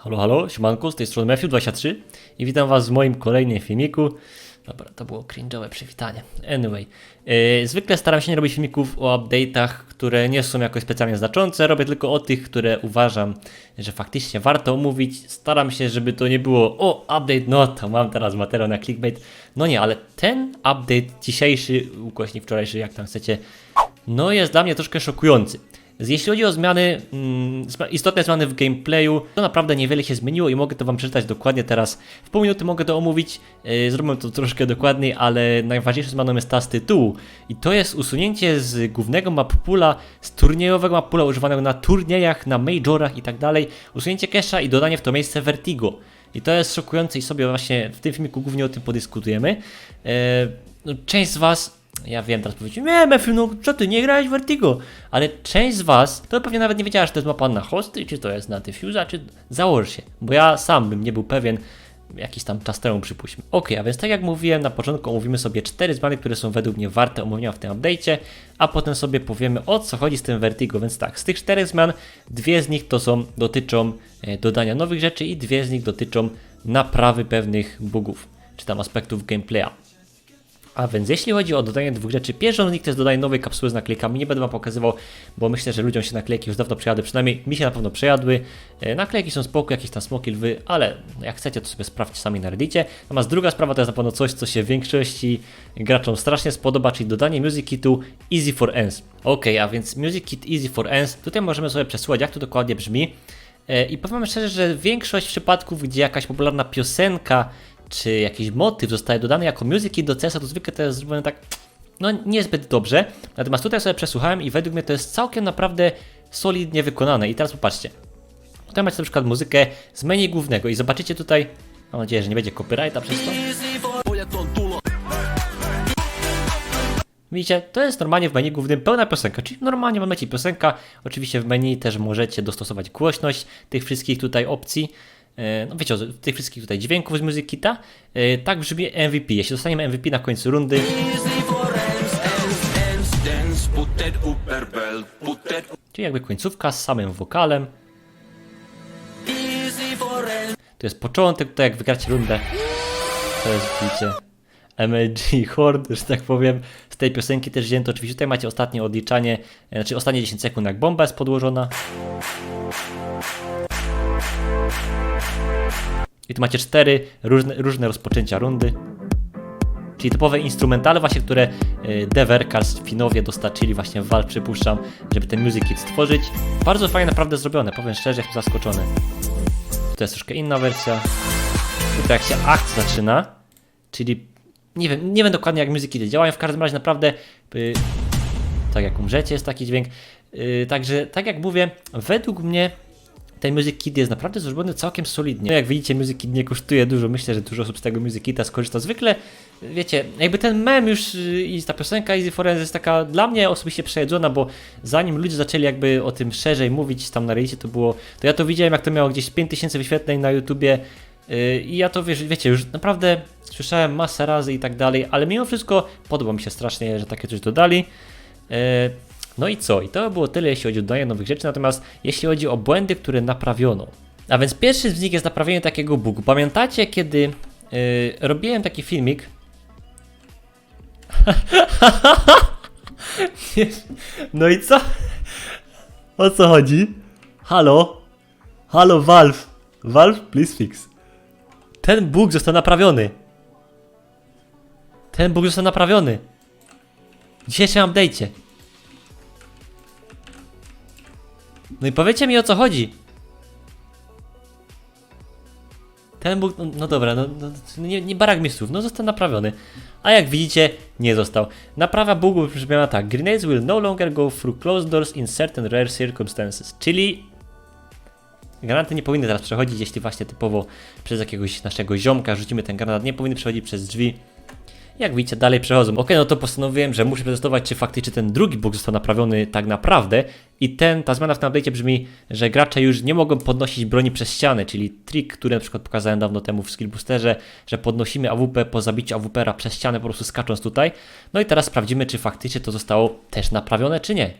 Halo, halo, siemanko, z tej strony Matthew23 i witam was w moim kolejnym filmiku. Dobra, to było cringe'owe przywitanie. Anyway, yy, zwykle staram się nie robić filmików o update'ach, które nie są jakoś specjalnie znaczące, robię tylko o tych, które uważam, że faktycznie warto omówić. Staram się, żeby to nie było o, update, no to mam teraz materiał na clickbait. No nie, ale ten update dzisiejszy, ukośnik wczorajszy, jak tam chcecie, no jest dla mnie troszkę szokujący. Jeśli chodzi o zmiany, mm, istotne zmiany w gameplayu, to naprawdę niewiele się zmieniło i mogę to Wam przeczytać dokładnie teraz. W pół minuty mogę to omówić, yy, zrobię to troszkę dokładniej, ale najważniejszą zmianą jest ta z tytułu. I to jest usunięcie z głównego map poola, z turniejowego map poola używanego na turniejach, na majorach i tak dalej, usunięcie cache'a i dodanie w to miejsce Vertigo. I to jest szokujące i sobie właśnie w tym filmiku głównie o tym podyskutujemy. Yy, no, część z Was ja wiem, teraz powiecie, nie Mefiu, no co ty, nie grałeś w Vertigo. Ale część z was to pewnie nawet nie wiedziała, czy to jest mapa na hosty, czy to jest na Diffusa, czy założ się. Bo ja sam bym nie był pewien, jakiś tam czas temu przypuśćmy. Ok, a więc tak jak mówiłem na początku, omówimy sobie cztery zmiany, które są według mnie warte omówienia w tym update'cie, a potem sobie powiemy o co chodzi z tym Vertigo. Więc tak, z tych czterech zmian, dwie z nich to są, dotyczą e, dodania nowych rzeczy i dwie z nich dotyczą naprawy pewnych bugów, czy tam aspektów gameplaya. A więc jeśli chodzi o dodanie dwóch rzeczy, pierwszą z nich to jest dodanie nowej kapsuły z naklejkami. Nie będę wam pokazywał, bo myślę, że ludziom się naklejki już dawno przejadły, przynajmniej mi się na pewno przejadły. E, Naklejki są spoko, jakieś tam smoki, lwy, ale jak chcecie to sobie sprawdźcie sami na reddicie. Natomiast druga sprawa to jest na pewno coś, co się większości graczom strasznie spodoba, czyli dodanie Music Kitu Easy for Ends. Ok, a więc Music Kit Easy for Ends, tutaj możemy sobie przesłuchać jak to dokładnie brzmi. E, I powiem szczerze, że większość przypadków, gdzie jakaś popularna piosenka czy jakiś motyw zostaje dodany jako music kit do CS-a, to zwykle to jest zrobione tak, no niezbyt dobrze. Natomiast tutaj sobie przesłuchałem i według mnie to jest całkiem naprawdę solidnie wykonane. I teraz popatrzcie. Tutaj macie na przykład muzykę z menu głównego i zobaczycie tutaj, mam nadzieję, że nie będzie copyrighta przez to. Widzicie, to jest normalnie w menu głównym pełna piosenka, czyli normalnie mamy ci piosenka. Oczywiście w menu też możecie dostosować głośność tych wszystkich tutaj opcji. E, No wiecie, tych wszystkich tutaj dźwięków z Music Kita. E, Tak brzmi MVP. Jeśli dostaniemy MVP na końcu rundy, czyli jakby końcówka z samym wokalem. To jest początek, tutaj jak wygracie rundę. To jest, widzicie, MLG Horde, że tak powiem. Z tej piosenki też wzięto. Oczywiście tutaj macie ostatnie odliczanie, e, znaczy ostatnie 10 sekund, jak bomba jest podłożona. I tu macie cztery różne, różne rozpoczęcia rundy. Czyli typowe instrumentale właśnie, które y, Devercars Finowie dostarczyli właśnie w Valve, przypuszczam, żeby ten Music Kit stworzyć. Bardzo fajnie naprawdę zrobione, powiem szczerze, jestem zaskoczony. To jest troszkę inna wersja. Tutaj jak się akt zaczyna, czyli nie wiem, nie wiem dokładnie jak muzyki te działają, w każdym razie naprawdę y, tak jak umrzecie jest taki dźwięk. Y, także tak jak mówię, według mnie ten Music Kit jest naprawdę zrobiony całkiem solidnie. No jak widzicie, Music Kit nie kosztuje dużo. Myślę, że dużo osób z tego Music Kita skorzysta. Zwykle, wiecie, jakby ten mem już y, i ta piosenka Easy for Ends jest taka dla mnie osobiście przejedzona, bo zanim ludzie zaczęli jakby o tym szerzej mówić tam na Reddicie, to było, to ja to widziałem jak to miało gdzieś 5000 wyświetleń na YouTubie yy, i ja to wiesz, wiecie, już naprawdę słyszałem masę razy i tak dalej, ale mimo wszystko podoba mi się strasznie, że takie coś dodali. No i co? I to było tyle, jeśli chodzi o dodanie nowych rzeczy, natomiast jeśli chodzi o błędy, które naprawiono. A więc pierwszy z nich jest naprawienie takiego bugu. Pamiętacie, kiedy yy, robiłem taki filmik? No i co? O co chodzi? Halo? Halo Valve? Valve, please fix. Ten bug został naprawiony. Ten bug został naprawiony. W dzisiejszym update'cie. No i powiedzcie mi o co chodzi. Ten bóg, no, no dobra, no, no nie, nie barak mi słów, no został naprawiony. A jak widzicie, nie został. Naprawa bugu brzmiała tak. Grenades will no longer go through closed doors in certain rare circumstances. Czyli granaty nie powinny teraz przechodzić, jeśli właśnie typowo przez jakiegoś naszego ziomka rzucimy ten granat, nie powinny przechodzić przez drzwi. Jak widzicie, dalej przechodzą. Ok, no to postanowiłem, że muszę przetestować, czy faktycznie ten drugi bug został naprawiony tak naprawdę. I ten, ta zmiana w tym update'cie brzmi, że gracze już nie mogą podnosić broni przez ścianę, czyli trik, który na przykład pokazałem dawno temu w Skillboosterze, że podnosimy AWP po zabiciu AWPera przez ścianę, po prostu skacząc tutaj. No i teraz sprawdzimy, czy faktycznie to zostało też naprawione, czy nie.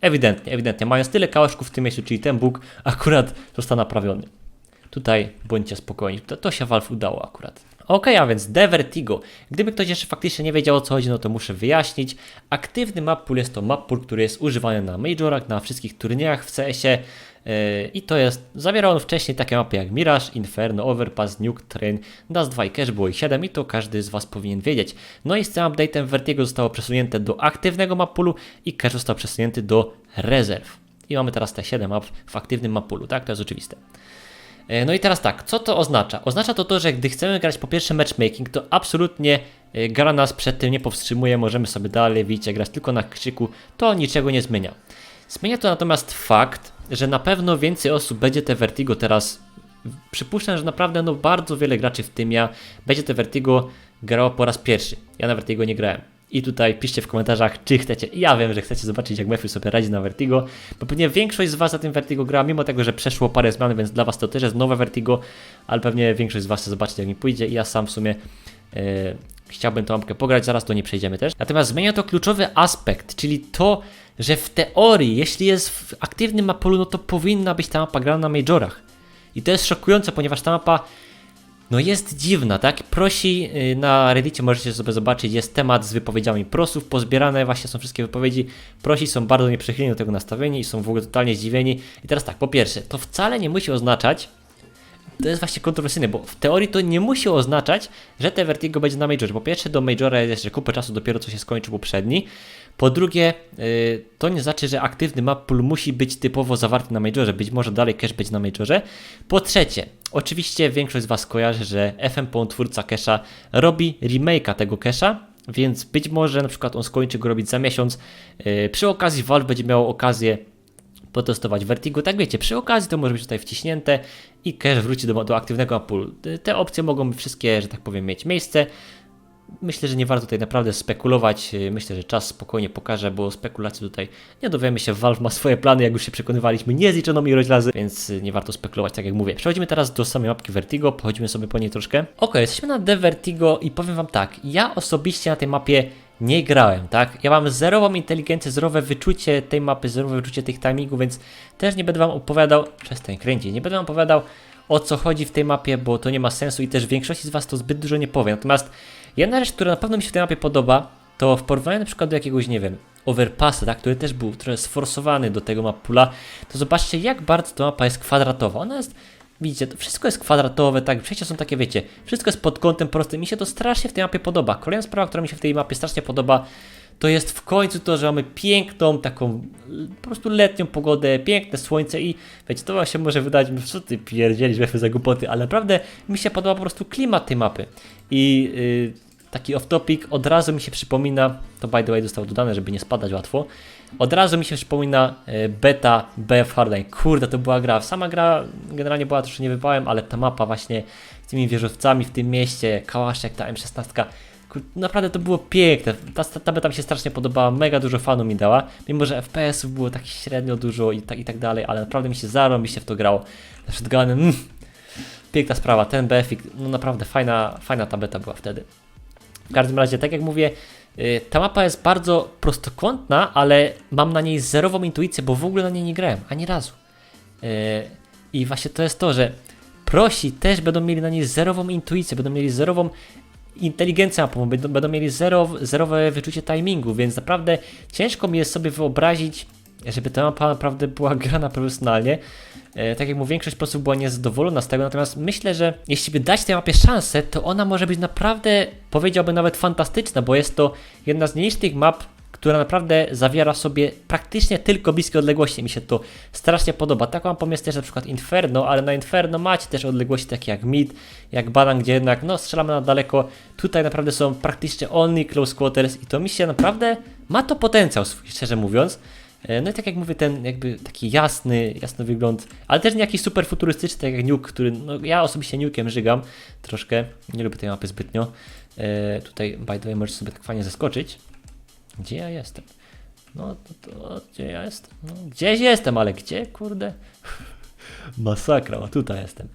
Ewidentnie, ewidentnie. Mając tyle kałaszków w tym miejscu, czyli ten bóg akurat został naprawiony. Tutaj bądźcie spokojni, to, to się Valve udało akurat. Ok, a więc The Vertigo. Gdyby ktoś jeszcze faktycznie nie wiedział o co chodzi, no to muszę wyjaśnić. Aktywny map pool jest to map pool, który jest używany na majorach, na wszystkich turniejach w CS-ie. Yy, I to jest, zawierał on wcześniej takie mapy jak Mirage, Inferno, Overpass, Nuke, Train, Dust 2 i Cash było ich 7 i to każdy z Was powinien wiedzieć. No i z tym update'em Vertigo zostało przesunięte do aktywnego map poolu i Cash został przesunięty do rezerw. I mamy teraz te 7 map w aktywnym map poolu, tak? To jest oczywiste. E, No i teraz tak, co to oznacza? Oznacza to to, że gdy chcemy grać po pierwsze matchmaking, to absolutnie e, gra nas przed tym nie powstrzymuje, możemy sobie dalej, widzicie, grać tylko na krzyku, to niczego nie zmienia. Zmienia to natomiast fakt, że na pewno więcej osób będzie te Vertigo teraz, przypuszczam, że naprawdę no bardzo wiele graczy w tym ja będzie te Vertigo grało po raz pierwszy. Ja na Vertigo nie grałem. I tutaj piszcie w komentarzach, czy chcecie. Ja wiem, że chcecie zobaczyć, jak Matthew sobie radzi na Vertigo, bo pewnie większość z Was na tym Vertigo gra, mimo tego, że przeszło parę zmian, więc dla Was to też jest nowe Vertigo, ale pewnie większość z Was chce zobaczyć, jak mi pójdzie i ja sam w sumie e, chciałbym tą mapkę pograć, zaraz do niej przejdziemy też. Natomiast zmienia to kluczowy aspekt, czyli to, że w teorii, jeśli jest w aktywnym mapolu, no to powinna być ta mapa grana na majorach. I to jest szokujące, ponieważ ta mapa no jest dziwna, tak? Prosi y, na Reddicie możecie sobie zobaczyć, jest temat z wypowiedziami prosów, pozbierane właśnie są wszystkie wypowiedzi. Prosi są bardzo nieprzychylnie do tego nastawieni i są w ogóle totalnie zdziwieni. I teraz tak, po pierwsze, to wcale nie musi oznaczać, to jest właśnie kontrowersyjne, bo w teorii to nie musi oznaczać, że te Vertigo będzie na Majorze. Po pierwsze, do Majora jest jeszcze kupę czasu, dopiero co się skończył poprzedni. Po drugie, yy, to nie znaczy, że aktywny map pool musi być typowo zawarty na Majorze. Być może dalej cache będzie na Majorze. Po trzecie, oczywiście większość z Was kojarzy, że FMPON, twórca cache'a, robi remake'a tego cache'a. Więc być może na przykład on skończy go robić za miesiąc. Yy, przy okazji Valve będzie miało okazję potestować Vertigo. Tak wiecie, przy okazji to może być tutaj wciśnięte i cache wróci do, do aktywnego poolu. Te opcje mogą wszystkie, że tak powiem, mieć miejsce. Myślę, że nie warto tutaj naprawdę spekulować. Myślę, że czas spokojnie pokaże, bo spekulacji tutaj nie dowiemy się. Valve ma swoje plany, jak już się przekonywaliśmy, niezliczoną ilość razy, więc nie warto spekulować, tak jak mówię. Przechodzimy teraz do samej mapki Vertigo, pochodzimy sobie po niej troszkę. Ok, jesteśmy na The Vertigo i powiem Wam tak, ja osobiście na tej mapie nie grałem, tak? Ja mam zerową inteligencję, zerowe wyczucie tej mapy, zerowe wyczucie tych timingów, więc też nie będę Wam opowiadał, przestań kręcić, nie będę Wam opowiadał o co chodzi w tej mapie, bo to nie ma sensu i też większości z Was to zbyt dużo nie powie. Natomiast jedna rzecz, która na pewno mi się w tej mapie podoba, to w porównaniu na przykład do jakiegoś, nie wiem, overpassa, tak, który też był trochę sforsowany do tego mapula, to zobaczcie jak bardzo ta mapa jest kwadratowa. Ona jest, widzicie, to wszystko jest kwadratowe, tak, przejścia są takie, wiecie, wszystko jest pod kątem prostym. Mi się to strasznie w tej mapie podoba. Kolejna sprawa, która mi się w tej mapie strasznie podoba, to jest w końcu to, że mamy piękną, taką po prostu letnią pogodę, piękne słońce i wiecie, to się może wydać, no co ty pierdzielisz za głupoty, ale naprawdę mi się podoba po prostu klimat tej mapy. I yy, taki off topic, od razu mi się przypomina, to by the way zostało dodane, żeby nie spadać łatwo, od razu mi się przypomina y, beta BF Hardline. Kurde, to była gra. Sama gra generalnie była troszkę nie wypałem, ale ta mapa właśnie z tymi wieżowcami w tym mieście, kałaszek, ta M16, kur- naprawdę to było piękne. Ta, ta, ta beta mi się strasznie podobała, mega dużo fanów mi dała, mimo że FPS-ów było tak średnio dużo i tak, i tak dalej, ale naprawdę mi się zarąbiście w to grało. Na shotgunem, mm, piękna sprawa, ten BF-ik, no naprawdę fajna, fajna ta beta była wtedy. W każdym razie, tak jak mówię, y, ta mapa jest bardzo prostokątna, ale mam na niej zerową intuicję, bo w ogóle na niej nie grałem, ani razu. Y, I właśnie to jest to, że prosi też będą mieli na niej zerową intuicję, będą mieli zerową inteligencję mapową, będą, mieli zero, zerowe wyczucie timingu, więc naprawdę ciężko mi jest sobie wyobrazić, żeby ta mapa naprawdę była grana profesjonalnie. E, tak jak mówię, większość osób była niezadowolona z tego, natomiast myślę, że jeśli by dać tej mapie szansę, to ona może być naprawdę, powiedziałbym nawet fantastyczna, bo jest to jedna z nielicznych map, która naprawdę zawiera sobie praktycznie tylko bliskie odległości. Mi się to strasznie podoba. Taką mapą jest też na przykład Inferno, ale na Inferno macie też odległości takie jak Mid, jak Banan, gdzie jednak no strzelamy na daleko. Tutaj naprawdę są praktycznie only close quarters i to mi się naprawdę ma to potencjał szczerze mówiąc. E, No i tak jak mówię, ten jakby taki jasny, jasny wygląd, ale też nie jakiś super futurystyczny, tak jak Nuke, który, no ja osobiście Nuke'em żygam troszkę, nie lubię tej mapy zbytnio. E, tutaj, by the way, możesz sobie tak fajnie zaskoczyć. Gdzie ja jestem? No to, to gdzie ja jestem? No, gdzieś jestem, ale gdzie, kurde? Masakra, o tutaj jestem.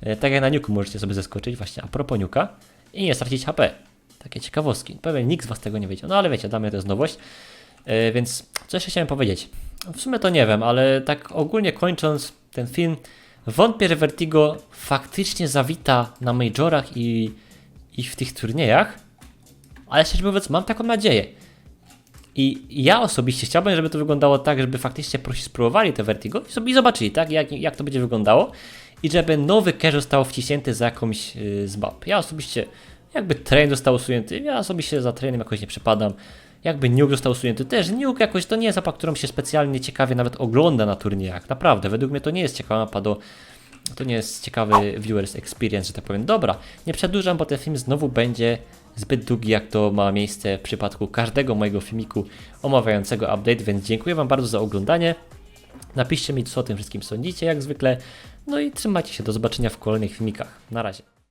E, tak jak na Nuke możecie sobie zaskoczyć, właśnie a propos Nuka i nie stracić HP. Takie ciekawostki. Pewnie nikt z Was tego nie wiedział, no ale wiecie, dla mnie to jest nowość. E, więc co jeszcze chciałem powiedzieć? W sumie to nie wiem, ale tak ogólnie kończąc ten film, wątpię, że Vertigo faktycznie zawita na majorach i, i w tych turniejach, ale szczerze mówiąc, mam taką nadzieję. I ja osobiście chciałbym, żeby to wyglądało tak, żeby faktycznie prosi spróbowali te Vertigo i sobie zobaczyli, tak, jak, jak to będzie wyglądało i żeby nowy cache został wciśnięty za jakąś yy, z map. Ja osobiście, jakby train został usunięty, ja osobiście za trainem jakoś nie przepadam. Jakby Nuke został usunięty też, Nuke jakoś to nie jest mapa, którą się specjalnie ciekawie nawet ogląda na turniejach. Naprawdę, według mnie to nie jest ciekawa mapa do... To nie jest ciekawy viewers experience, że tak powiem. Dobra, nie przedłużam, bo ten film znowu będzie zbyt długi, jak to ma miejsce w przypadku każdego mojego filmiku omawiającego update, więc dziękuję Wam bardzo za oglądanie. Napiszcie mi, co o tym wszystkim sądzicie, jak zwykle. No i trzymajcie się, do zobaczenia w kolejnych filmikach. Na razie.